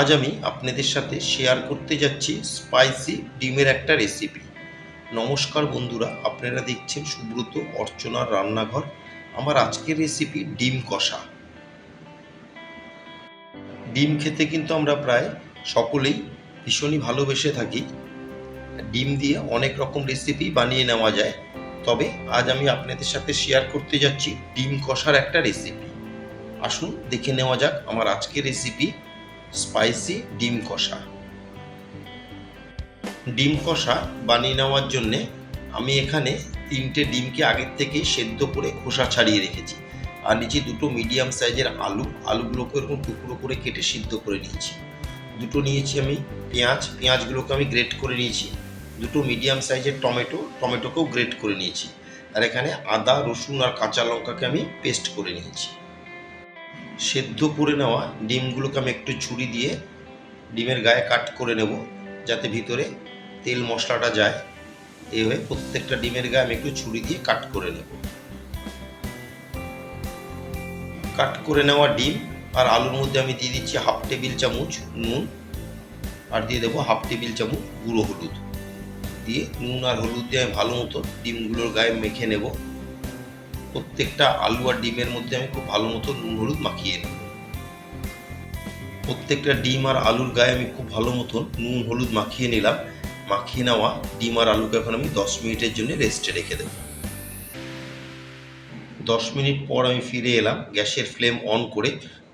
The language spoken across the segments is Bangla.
আজ আমি আপনাদের সাথে শেয়ার করতে যাচ্ছি স্পাইসি ডিমের একটা রেসিপি নমস্কার বন্ধুরা, আপনারা দেখছেন সুব্রত অর্চনার রান্নাঘর। আমার আজকের রেসিপি ডিম কষা। ডিম খেতে কিন্তু আমরা প্রায় সকলেই ভীষণই ভালোবেসে থাকি। ডিম দিয়ে অনেক রকম রেসিপি বানিয়ে নেওয়া যায়। তবে আজ আমি আপনাদের সাথে শেয়ার করতে যাচ্ছি ডিম কষার একটা রেসিপি আসুন দেখে নেওয়া যাক আমার আজকের রেসিপি স্পাইসি ডিম কষা। ডিম কষা বানিয়ে নেওয়ার জন্যে আমি এখানে তিনটে ডিমকে আগের থেকেই সেদ্ধ করে খোসা ছাড়িয়ে রেখেছি। আর নিচে দুটো মিডিয়াম সাইজের আলু, আলুগুলোকে এরকম টুকরো করে কেটে সিদ্ধ করে নিয়েছি। দুটো নিয়েছি আমি পেঁয়াজ, পেঁয়াজগুলোকে আমি গ্রেট করে নিয়েছি। দুটো মিডিয়াম সাইজের টমেটো, টমেটোকেও গ্রেট করে নিয়েছি। আর এখানে আদা, রসুন আর কাঁচা লঙ্কাকে আমি পেস্ট করে নিয়েছি। সেদ্ধ করে নেওয়া ডিমগুলোকে আমি একটু ছুরি দিয়ে ডিমের গায়ে কাট করে নেব, যাতে ভিতরে তেল মশলাটা যায়। এইভাবে প্রত্যেকটা ডিমের গায়ে আমি একটু ছুরি দিয়ে কাট করে নেব। কাট করে নেওয়া ডিম আর আলুর মধ্যে আমি দিয়ে দিচ্ছি হাফ টেবিল চামচ নুন আর দিয়ে দেবো হাফ টেবিল চামচ গুঁড়ো হলুদ। দিয়ে নুন আর হলুদ দিয়ে আমি ভালো মতো ডিমগুলোর গায়ে মেখে নেব। প্রত্যেকটা আলু আর ডিমের মধ্যে আমি খুব ভালো মতো নুন হলুদ মাখিয়ে নেব। প্রত্যেকটা ডিম আর আলুর গায়ে আমি খুব ভালো মতো নুন হলুদ মাখিয়ে নিলাম। মাখিয়ে নেওয়া ডিম আর আলুকে এখন আমি দশ মিনিটের জন্য রেস্টে রেখে দেব। দশ মিনিট পর আমি ফিরে এলাম, গ্যাসের ফ্লেম অন করে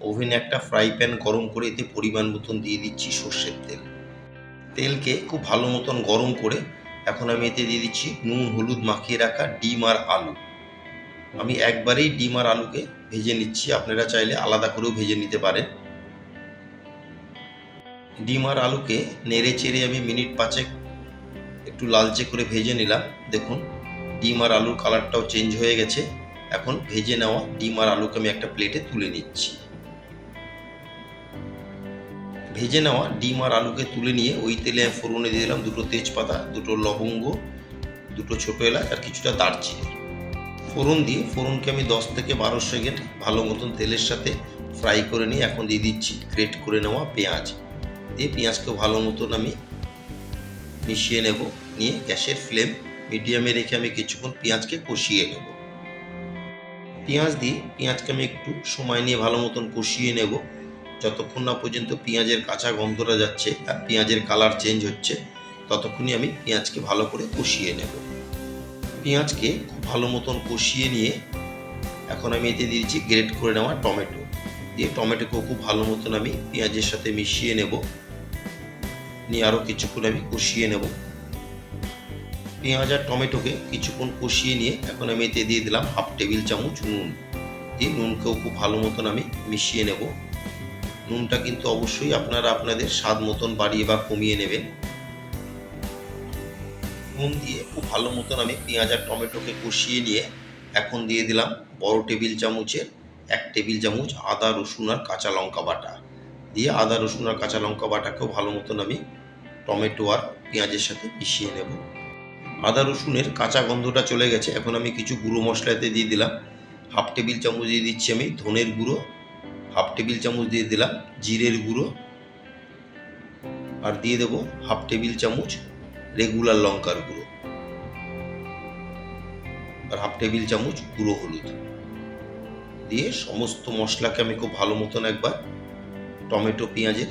ওভেনে একটা ফ্রাই প্যান গরম করে এতে পরিমাণ মতন দিয়ে দিচ্ছি সর্ষের তেল। তেলকে খুব ভালো মতন গরম করে এখন আমি এতে দিয়ে দিচ্ছি নুন হলুদ মাখিয়ে রাখা ডিম আর আলু। আমি একবারেই ডিম আর আলুকে ভেজে নিচ্ছি। আপনারা চাইলে আলাদা করেও ভেজে নিতে পারেন। ডিম আর আলুকে নেড়ে চেড়ে আমি মিনিট পাঁচেক একটু লালচে করে ভেজে নিলাম। দেখুন, ডিম আর আলুর কালারটাও চেঞ্জ হয়ে গেছে। এখন ভেজে নেওয়া ডিম আর আলুকে আমি একটা প্লেটে তুলে নিচ্ছি। ভেজে নেওয়া ডিম আর আলুকে তুলে নিয়ে ওই তেলে ফোড়নে দিয়ে দিলাম দুটো তেজপাতা, দুটো লবঙ্গ, দুটো ছোটো এলাচ আর কিছুটা দারচিনি। ফোড়ন দিয়ে, ফোড়নকে আমি দশ থেকে বারো সেকেন্ড ভালো মতন তেলের সাথে ফ্রাই করে নিয়ে এখন দিয়ে দিচ্ছি গ্রেট করে নেওয়া পেঁয়াজ। দিয়ে পেঁয়াজকে ভালো মতন আমি মিশিয়ে নেব, নিয়ে গ্যাসের ফ্লেম মিডিয়ামে রেখে আমি কিছুক্ষণ পেঁয়াজকে কষিয়ে নেব। পেঁয়াজ দিয়ে পেঁয়াজকে আমি একটু সময় নিয়ে ভালো মতন কষিয়ে নেব। যতক্ষণ না পর্যন্ত পেঁয়াজের কাঁচা গন্ধটা যাচ্ছে আর পেঁয়াজের কালার চেঞ্জ হচ্ছে, ততক্ষণই আমি পেঁয়াজকে ভালো করে কষিয়ে নেব। পেঁয়াজকে খুব ভালো মতন কষিয়ে নিয়ে এখন আমি এতে দিয়েছি গ্রেট করে নেওয়া টমেটো। দিয়ে টমেটোকেও খুব ভালো মতন আমি পেঁয়াজের সাথে মিশিয়ে নেব। নিয়ে আরও কিছুক্ষণ আমি কষিয়ে নেব। পেঁয়াজ আর টমেটোকে কিছুক্ষণ কষিয়ে নিয়ে এখন আমি এতে দিয়ে দিলাম হাফ টেবিল চামচ নুন। দিয়ে নুনকেও খুব ভালো মতন আমি মিশিয়ে নেব। নুনটা কিন্তু অবশ্যই আপনারা আপনাদের স্বাদ মতন বাড়িয়ে বা কমিয়ে নেবেন। নুন দিয়ে খুব ভালো মতন আমি পেঁয়াজ আর টমেটোকে কষিয়ে নিয়ে এখন দিয়ে দিলাম বড় টেবিল চামচের এক টেবিল চামচ আদা, রসুন আর কাঁচা লঙ্কা বাটা। দিয়ে আদা, রসুন আর কাঁচা লঙ্কা বাটাকেও ভালো মতন আমি টমেটো আর পেঁয়াজের সাথে মিশিয়ে নেব। আদা, রসুনের কাঁচা গন্ধটা চলে গেছে, এখন আমি কিছু গুঁড়ো মশলাতে দিয়ে দিলাম। হাফ টেবিল চামচ দিয়ে দিচ্ছি আমি ধনের গুঁড়ো, হাফ টেবিল চামচ দিয়ে দিলাম জিরের গুঁড়ো, আর দিয়ে দেবো হাফ টেবিল চামচ রেগুলার লঙ্কার গুঁড়ো। আর হাফ টেবিল চামচ গুঁড়ো হলুদ। দিয়ে সমস্ত মশলাকে আমি খুব ভালো মতন একবার টমেটো পেঁয়াজের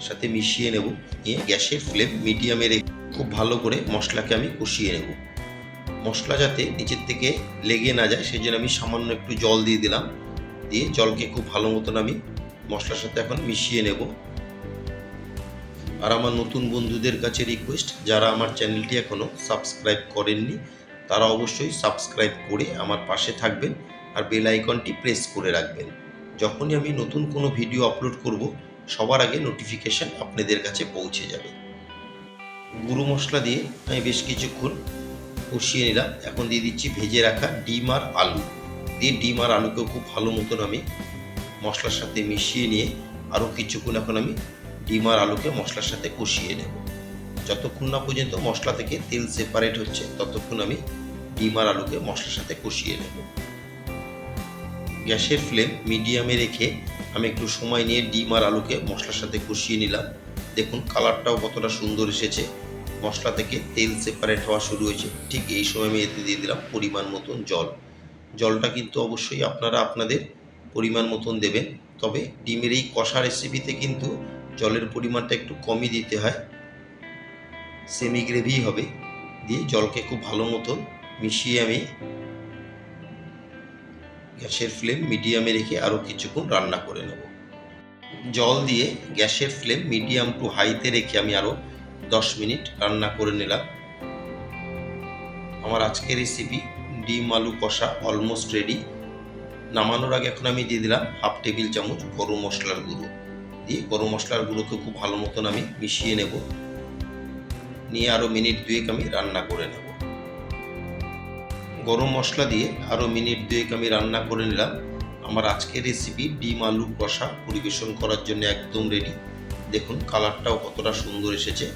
সাথে মিশিয়ে নেব। নিয়ে গ্যাসের ফ্লেম মিডিয়ামে রেখে খুব ভালো করে মশলাকে আমি কষিয়ে নেব। মশলা যাতে নিচের থেকে লেগে না যায় সেই জন্য আমি সামান্য একটু জল দিয়ে দিলাম। দিয়ে জলকে খুব ভালো মতন আমি মশলার সাথে এখন মিশিয়ে নেব। আর আমার নতুন বন্ধুদের কাছে রিকোয়েস্ট যারা আমার চ্যানেলটি এখনও সাবস্ক্রাইব করেননি, তারা অবশ্যই সাবস্ক্রাইব করে আমার পাশে থাকবেন আর বেল আইকনটি প্রেস করে রাখবেন। যখনই আমি নতুন কোনো ভিডিও আপলোড করব, সবার আগে নোটিফিকেশান আপনাদের কাছে পৌঁছে যাবে। গুঁড়ো মশলা দিয়ে আমি বেশ কিছুক্ষণ কষিয়ে নিলাম। এখন দিয়ে দিচ্ছি ভেজে রাখা ডিম আর আলু। দিয়ে ডিম আর আলুকেও খুব ভালো মতন আমি মশলার সাথে মিশিয়ে নিয়ে আরও কিছুক্ষণ এখন আমি ডিম আর আলুকে মশলার সাথে কষিয়ে নেব। যতক্ষণ না পর্যন্ত মশলা থেকে তেল সেপারেট হচ্ছে, ততক্ষণ আমি ডিম আর আলুকে মশলার সাথে কষিয়ে নেব। গ্যাসের ফ্লেম মিডিয়ামে রেখে আমি একটু সময় নিয়ে ডিম আর আলুকে মশলার সাথে কষিয়ে নিলাম। দেখুন, কালারটাও কতটা সুন্দর এসেছে। মশলা থেকে তেল সেপারেট হওয়া শুরু হয়েছে। ঠিক এই সময় আমি এতে দিয়ে দিলাম পরিমাণ মতন জল। জলটা কিন্তু অবশ্যই আপনারা আপনাদের পরিমাণ মতন দেবেন। তবে ডিমের এই কষা রেসিপিতে কিন্তু জলের পরিমাণটা একটু কমই দিতে হয়। সেমি গ্রেভি হবে। দিয়ে জলকে খুব ভালো মতন মিশিয়ে আমি গ্যাসের ফ্লেম মিডিয়ামে রেখে আরও কিছুক্ষণ রান্না করে নেব। জল দিয়ে গ্যাসের ফ্লেম মিডিয়াম টু হাইতে রেখে আমি আরও দশ মিনিট রান্না করে নিলাম। আমার আজকের রেসিপি ডিম আলু কষা অলমোস্ট রেডি নামানোর আগে এখন আমি দিয়ে দিলাম হাফ টেবিল চামচ গরম মশলার গুঁড়ো। দিয়ে গরম মশলাগুলোকে খুব ভালো মতন আমি মিশিয়ে নেব। নিয়ে আরও মিনিট দুয়েক আমি রান্না করে নেব। গরম মশলা দিয়ে আরও মিনিট দুয়েক আমি রান্না করে নিলাম। আমার আজকের রেসিপি ডিম আলু কষা পরিবেশন করার জন্য একদম রেডি দেখুন কালারটাও কতটা সুন্দর এসেছে।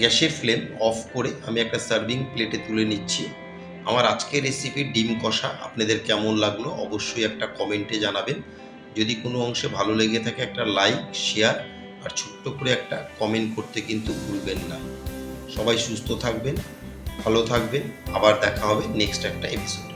গ্যাসের ফ্লেম অফ করে আমি একটা সার্ভিং প্লেটে তুলে নিচ্ছি। আমার আজকের রেসিপি ডিম কষা, আপনাদের কেমন লাগল অবশ্যই একটা কমেন্টে জানাবেন। যদি কোনো অংশে ভালো লেগে থাকে একটা লাইক শেয়ার আর ছোট্ট করে একটা কমেন্ট করতে কিন্তু ভুলবেন না। সবাই সুস্থ থাকবেন, ভালো থাকবেন। আবার দেখা হবে নেক্সট একটা এপিসোড